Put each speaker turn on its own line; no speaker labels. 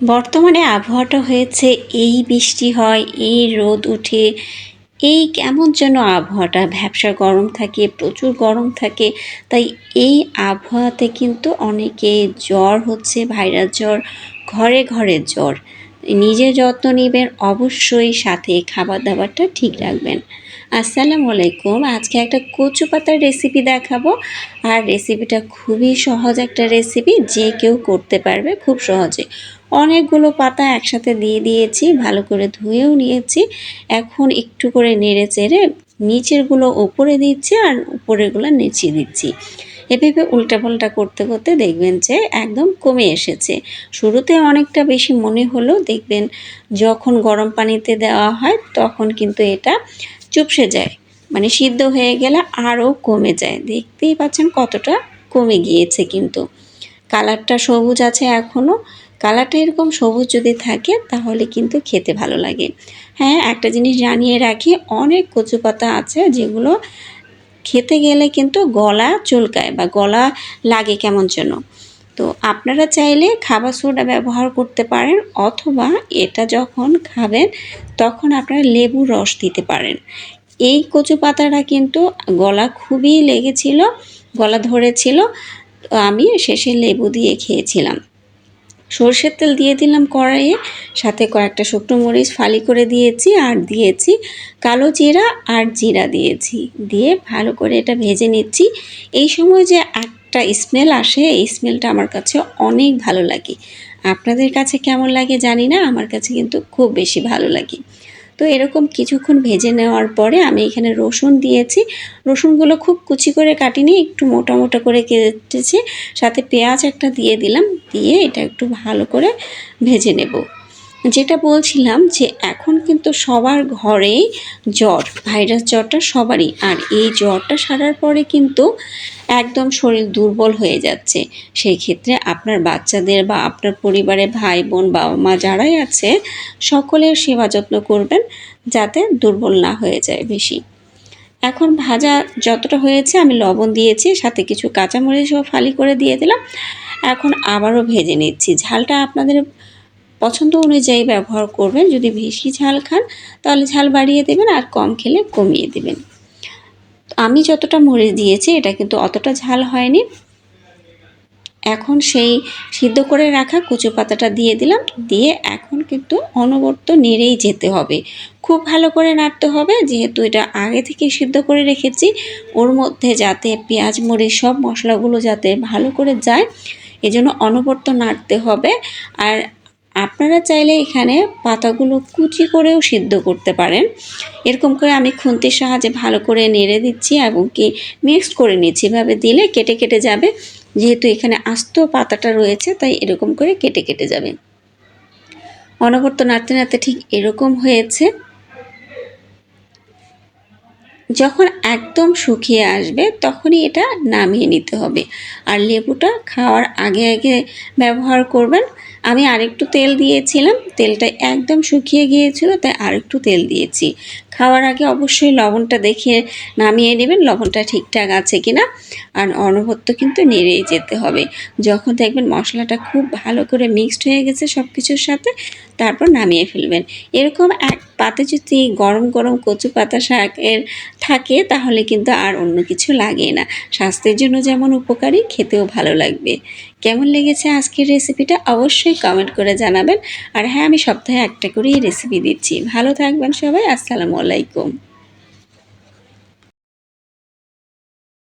বর্তমানে আবহাওয়াটা হয়েছে, এই বৃষ্টি হয়, এই রোদ উঠে, এই কেমন যেন আবহাওয়াটা। ভ্যাবসা গরম থাকে, প্রচুর গরম থাকে, তাই এই আবহাওয়াতে কিন্তু অনেকে জ্বর হচ্ছে ভাইরাস জ্বর, ঘরে ঘরে জ্বর। নিজে যত্ন নেবেন, অবশ্যই সাথে খাবার দাবারটা ঠিক রাখবেন। আসসালামু আলাইকুম, আজকে একটা কচু পাতার রেসিপি দেখাবো। আর রেসিপিটা খুবই সহজ একটা রেসিপি যে কেউ করতে পারবে খুব সহজে। অনেকগুলো পাতা একসাথে দিয়ে দিয়েছি, ভালো করে ধুয়েও নিয়েছি। এখন একটু করে নেড়ে চেড়ে নিচেরগুলো ওপরে দিচ্ছি আর উপরেরগুলো নিচে দিচ্ছি। এভাবে উল্টাপাল্টা করতে করতে দেখবেন যে একদম কমে এসেছে। শুরুতে অনেকটা বেশি মনে হলো, দেখবেন যখন গরম পানিতে দেওয়া হয় তখন কিন্তু এটা চুপসে যায়। মানে সিদ্ধ হয়ে গেলে আরও কমে যায়। দেখতেই পাচ্ছেন কতটা কমে গিয়েছে কিন্তু। কালারটা সবুজ আছে এখনও কালারটা এরকম সবুজ যদি থাকে, তাহলে কিন্তু খেতে ভালো লাগে। হ্যাঁ একটা জিনিস জানিয়ে রাখি, অনেক কচু পাতা আছে যেগুলো খেতে গেলে কিন্তু গলা চুলকায় বা গলা লাগে কেমন যেন। তো আপনারা চাইলে খাবার সোডা ব্যবহার করতে পারেন, অথবা এটা যখন খাবেন, তখন আপনারা লেবু রস দিতে পারেন। এই কচু পাতাটা কিন্তু গলা খুবই লেগেছিল, গলা ধরেছিল আমি শেষে লেবু দিয়ে খেয়েছিলাম। সর্ষের তেল দিয়ে দিলাম কড়াইয়ে, সাথে কয়েকটা শুকনো মরিচ ফালি করে দিয়েছি আর দিয়েছি কালো জিরা আর জিরা দিয়েছি। দিয়ে ভালো করে এটা ভেজে নিচ্ছি। এই সময় যে একটা স্মেল আসে, এই স্মেলটা আমার কাছে অনেক ভালো লাগে। আপনাদের কাছে কেমন লাগে জানি না, আমার কাছে কিন্তু খুব বেশি ভালো লাগে। তো এরকম কিছুক্ষণ ভেজে নেওয়ার পরে আমি এখানে রসুন দিয়েছি। রসুনগুলো খুব কুচি করে কাটিনি, একটু মোটা মোটা করে কেটেছি। সাথে পেঁয়াজ একটা দিয়ে দিলাম, দিয়ে এটা একটু ভালো করে ভেজে নেব। যেটা বলছিলাম যে এখন কিন্তু সবার ঘরেই জ্বর, ভাইরাস জ্বরটা সবারই। আর এই জ্বরটা সারার পরে কিন্তু একদম শরীর দুর্বল হয়ে যাচ্ছে। সেই ক্ষেত্রে আপনার বাচ্চাদের বা আপনার পরিবারে ভাই বোন বাবা মা যারাই আছে, সকলের সেবা যত্ন করবেন যাতে দুর্বল না হয়ে যায় বেশি। এখন ভাজা যতটা হয়েছে আমি লবণ দিয়েছি, সাথে কিছু কাঁচামরিচও ফালি করে দিয়ে দিলাম। এখন আবারও ভেজে নিচ্ছি। ঝালটা আপনাদের পছন্দ অনুযায়ী ব্যবহার করবেন। যদি বেশি ঝাল খান, তাহলে ঝাল বাড়িয়ে দেবেন আর কম খেলে কমিয়ে দেবেন। আমি যতটা মরিচ দিয়েছি, এটা কিন্তু অতটা ঝাল হয়নি। এখন সেই সিদ্ধ করে রাখা কুচু পাতাটা দিয়ে দিলাম। দিয়ে এখন কিন্তু অনবর্ত নেড়েই যেতে হবে। খুব ভালো করে নাড়তে হবে, যেহেতু এটা আগে থেকে সিদ্ধ করে রেখেছি। ওর মধ্যে যাতে পেঁয়াজ, মরিচ সব মশলাগুলো যাতে ভালো করে যায়, এজন্য অনবর্ত নাড়তে হবে। আর আপনারা চাইলে এখানে পাতাগুলো কুচি করেও সিদ্ধ করতে পারেন। এরকম করে আমি খুন্তির সাহায্যে ভালো করে নেড়ে দিচ্ছি এবং কি মিক্সড করে নিচ্ছি। এভাবে দিলে কেটে কেটে যাবে। যেহেতু এখানে আস্ত পাতাটা রয়েছে, তাই এরকম করে কেটে কেটে যাবে। অনবর্ত নাড়তে নাড়তে ঠিক এরকম হয়েছে। যখন একদম শুকিয়ে আসবে, তখনই এটা নামিয়ে নিতে হবে। আর লেবুটা খাওয়ার আগে আগে ব্যবহার করবেন। আমি আরেকটু তেল দিয়েছিলাম তেলটা একদম শুকিয়ে গিয়েছিল তাই আরেকটু তেল দিয়েছি। খাওয়ার আগে অবশ্যই লবণটা দেখে নামিয়ে নেবেন, লবণটা ঠিকঠাক আছে কিনা। আর অনবত্য কিন্তু নেড়েই যেতে হবে। যখন দেখবেন মশলাটা খুব ভালো করে মিক্সড হয়ে গেছে সব কিছুর সাথে, তারপর নামিয়ে ফেলবেন। এরকম এক পাতে যদি গরম গরম কচু পাতা শাকের থাকে, তাহলে কিন্তু আর অন্য কিছু লাগে না। স্বাস্থ্যের জন্য যেমন উপকারী, খেতেও ভালো লাগবে। কেমন লেগেছে আজকের রেসিপিটা অবশ্যই কমেন্ট করে জানাবেন। আর হ্যাঁ আমি সপ্তাহে একটা করেই রেসিপি দিচ্ছি। ভালো থাকবেন সবাই, আসসালামু আলাইকুম।